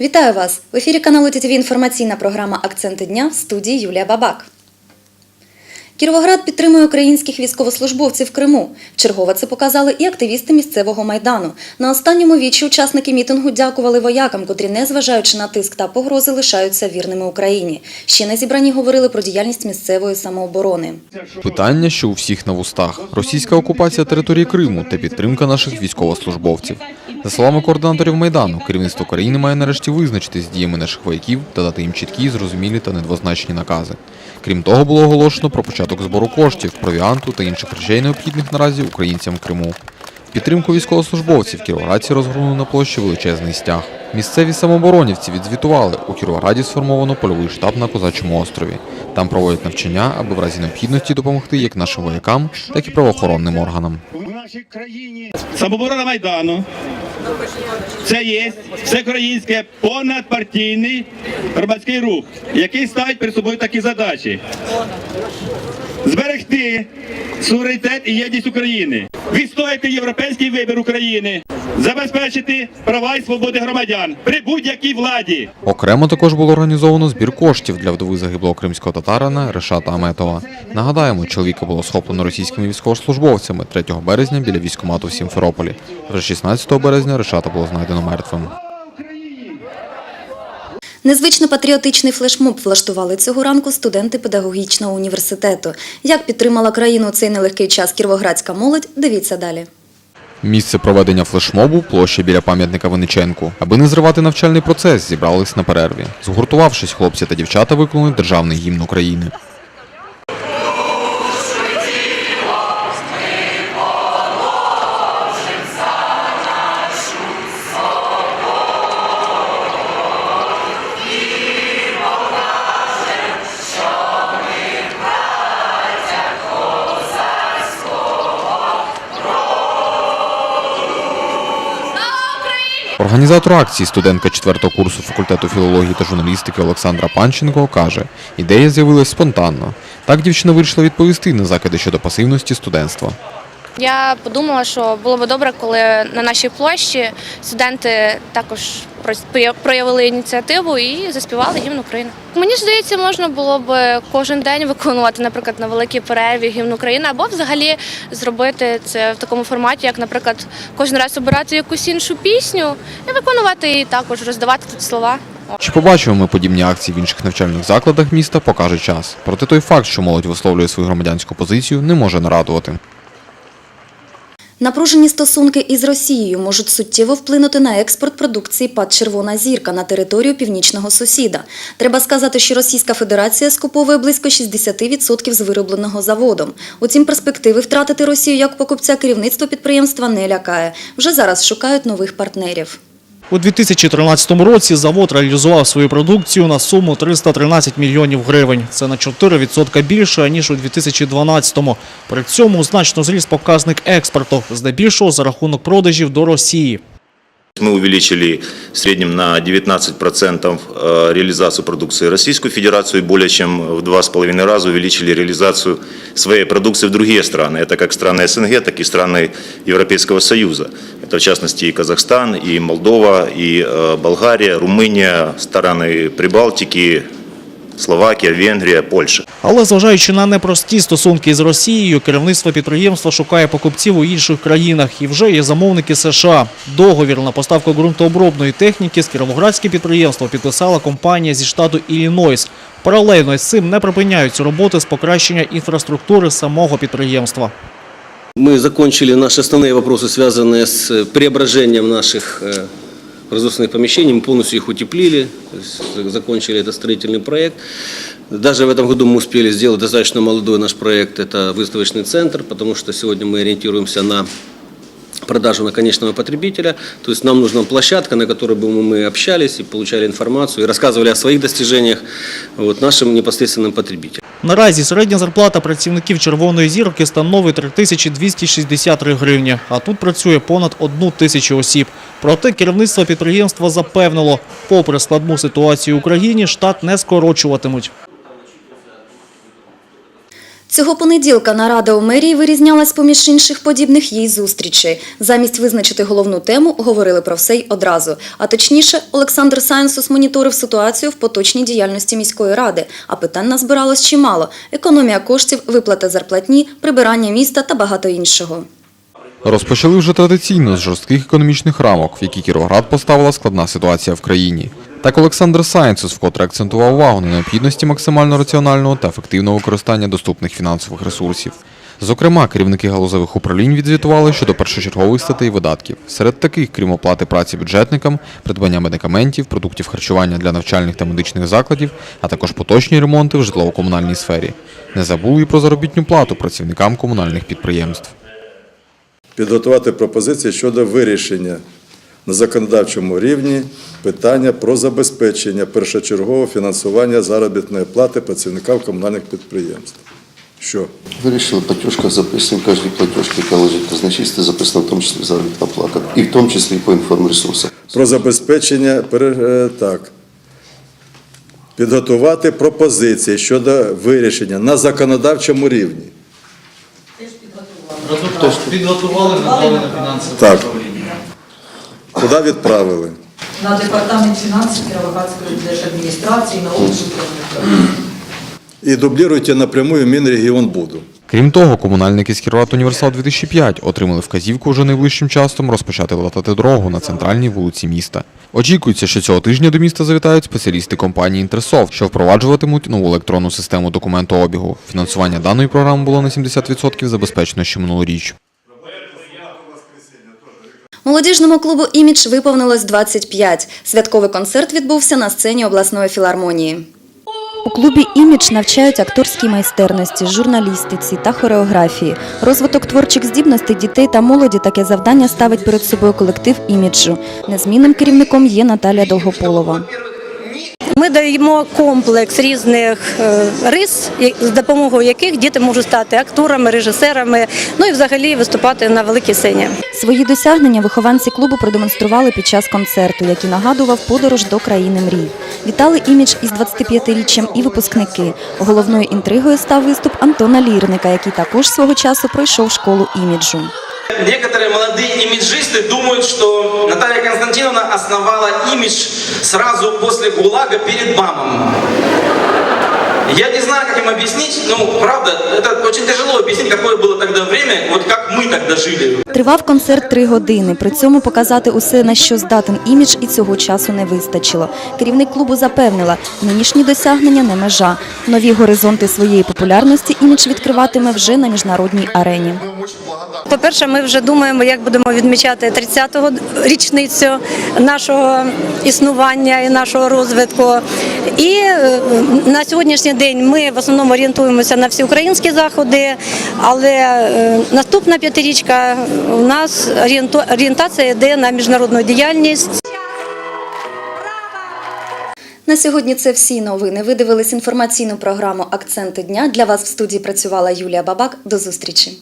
Вітаю вас! В ефірі каналу ТТВ інформаційна програма Акценти дня в студії Юлія Бабак. Кіровоград підтримує українських військовослужбовців в Криму. Вчергове це показали і активісти місцевого майдану. На останньому вічі учасники мітингу дякували воякам, котрі, незважаючи на тиск та погрози, лишаються вірними Україні. Ще на зібранні говорили про діяльність місцевої самооборони. Питання, що у всіх на вустах: російська окупація території Криму та підтримка наших військовослужбовців. За словами координаторів майдану, керівництво країни має нарешті визначитись з діями наших вояків та дати їм чіткі, зрозумілі та недвозначні накази. Крім того, було оголошено про початок збору коштів, провіанту та інших речей, необхідних наразі українцям в Криму. Підтримку військовослужбовців кіровоградці розгорнули на площі величезний стяг. Місцеві самооборонівці відзвітували, у Кіровограді сформовано польовий штаб на Козачому острові. Там проводять навчання, аби в разі необхідності допомогти як нашим воякам, так і правоохоронним органам. Самоборона Майдану. Це є всеукраїнський понадпартійний громадський рух, який ставить перед собою такі задачі: зберегти суверенітет і єдність України, відстояти європейський вибір України, забезпечити права і свободи громадян при будь-якій владі. Окремо також було організовано збір коштів для вдови загиблого кримського татарина Решата Аметова. Нагадаємо, чоловіка було схоплено російськими військовослужбовцями 3 березня біля військкомату в Сімферополі. Вже 16 березня Решата було знайдено мертвим. Незвично патріотичний флешмоб влаштували цього ранку студенти педагогічного університету. Як підтримала країну цей нелегкий час кіровоградська молодь, дивіться далі. Місце проведення флешмобу площа біля пам'ятника Винниченку. Аби не зривати навчальний процес, зібрались на перерві. Згуртувавшись, хлопці та дівчата виконали державний гімн України. Організатор акції, студентка 4-го курсу факультету філології та журналістики Олександра Панченко, каже, ідея з'явилась спонтанно. Так дівчина вирішила відповісти на закиди щодо пасивності студентства. Я подумала, що було б добре, коли на нашій площі студенти також про- проявили ініціативу і заспівали гімн України. Мені здається, можна було б кожен день виконувати, наприклад, на великій перерві гімн України, або взагалі зробити це в такому форматі, як, наприклад, кожен раз обирати якусь іншу пісню і виконувати її також, роздавати тут слова. Чи побачимо ми подібні акції в інших навчальних закладах міста, покаже час. Проте той факт, що молодь висловлює свою громадянську позицію, не може не радувати. Напружені стосунки із Росією можуть суттєво вплинути на експорт продукції ПАД «Червона зірка» на територію північного сусіда. Треба сказати, що Російська Федерація скуповує близько 60% з виробленого заводом. Утім, перспективи втратити Росію як покупця керівництво підприємства не лякає. Вже зараз шукають нових партнерів. У 2013 році завод реалізував свою продукцію на суму 313 мільйонів гривень. Це на 4% більше, ніж у 2012-му. При цьому значно зріс показник експорту, здебільшого за рахунок продажів до Росії. Мы увеличили в среднем на 19% э, реализацию продукции Российскую Федерацию и более чем в два с половиной раза увеличили реализацию своей продукции в другие страны. Это как страны СНГ, так и страны Европейского Союза. Это в частности и Казахстан, и Молдова, и э, Болгария, Румыния, страны Прибалтики, Словакия, Венгрия, Польша. Але зважаючи на непрості стосунки з Росією, керівництво підприємства шукає покупців у інших країнах і вже є замовники США. Договір на поставку ґрунтообробної техніки з кіровоградське підприємство підписала компанія зі штату Іллінойс. Паралельно з цим не припиняються роботи з покращення інфраструктури самого підприємства. Мы закончили наши основные вопросы, связанные с э, преображением наших э, производственных помещений. Мы полностью их утеплили, закончили этот строительный проект. Даже в этом году мы успели сделать достаточно молодой наш проект, это выставочный центр, потому что сегодня мы ориентируемся на продажу на конечного потребителя. То есть нам нужна площадка, на которой бы мы общались и получали информацию, и рассказывали о своих достижениях вот, нашим непосредственным потребителям. Наразі середня зарплата працівників Червоної зірки становить 3263 гривні, а тут працює понад одну тисячу осіб. Проте керівництво підприємства запевнило, попри складну ситуацію в Україні, штат не скорочуватимуть. Цього понеділка нарада у мерії вирізнялась поміж інших подібних їй зустрічей. Замість визначити головну тему, говорили про все й одразу. А точніше, Олександр Сайнсус моніторив ситуацію в поточній діяльності міської ради, а питань назбиралось чимало: економія коштів, виплата зарплатні, прибирання міста та багато іншого. Розпочали вже традиційно з жорстких економічних рамок, в які Кіровоград поставила складна ситуація в країні. Так Олександр Сайнцус вкотре акцентував увагу на необхідності максимально раціонального та ефективного використання доступних фінансових ресурсів. Зокрема, керівники галузевих управлінь відзвітували щодо першочергових статей видатків. Серед таких, крім оплати праці бюджетникам, придбання медикаментів, продуктів харчування для навчальних та медичних закладів, а також поточні ремонти в житлово-комунальній сфері. Не забули і про заробітну плату працівникам комунальних підприємств. підготувати пропозиції щодо вирішення на законодавчому рівні питання про забезпечення першочергового фінансування заробітної плати працівникам комунальних підприємств. Що? Вирішили, платіжка записана, в кожній платіжці, яка лежить казначействі, записана в тому числі заробітна плата. І в тому числі по інформресурсах. Про забезпечення е, так. Підготувати пропозиції щодо вирішення на законодавчому рівні. Підготували, надали на фінансове Так. Куди відправили? на департамент фінансів Кіровоградської держадміністрації на область. І дублюйте напряму в Мінрегіонбуду. Крім того, комунальники з Кіроват Універсал 2005 отримали вказівку вже найближчим часом розпочати латати дорогу на центральній вулиці міста. Очікується, що цього тижня до міста завітають спеціалісти компанії Інтерсофт, що впроваджуватимуть нову електронну систему документообігу. Фінансування даної програми було на 70% забезпечено ще минулоріч. Молодіжному клубу «Імідж» виповнилось 25. Святковий концерт відбувся на сцені обласної філармонії. У клубі «Імідж» навчають акторській майстерності, журналістиці та хореографії. Розвиток творчих здібностей дітей та молоді таке завдання ставить перед собою колектив «Іміджу». Незмінним керівником є Наталія Долгополова. Ми даємо комплекс різних е, рис, з допомогою яких діти можуть стати акторами, режисерами, ну і взагалі виступати на великій сцені. Свої досягнення вихованці клубу продемонстрували під час концерту, який нагадував подорож до країни мрій. Вітали імідж із 25-річчям і випускники. Головною інтригою став виступ Антона Лірника, який також свого часу пройшов школу іміджу. Некоторые молодые имиджисты думают, что Наталья Константиновна основала имидж сразу после ГУЛАГа перед БАМом. Я не знаю, как им объяснить, но правда, это очень тяжело объяснить, какое было тогда время, вот как мы тогда жили. Тривав концерт три години. При цьому показати усе, на що здатен імідж, і цього часу не вистачило. Керівник клубу запевнила, нинішні досягнення не межа. Нові горизонти своєї популярності імідж відкриватиме вже на міжнародній арені. По-перше, ми вже думаємо, як будемо відмічати 30-го річницю нашого існування і нашого розвитку. І е, на сьогоднішній день ми в основному орієнтуємося на всеукраїнські заходи, але е, наступна п'ятирічка у нас орієнтація йде на міжнародну діяльність. На сьогодні це всі новини. Ви дивились інформаційну програму Акценти дня. Для вас в студії працювала Юлія Бабак. До зустрічі.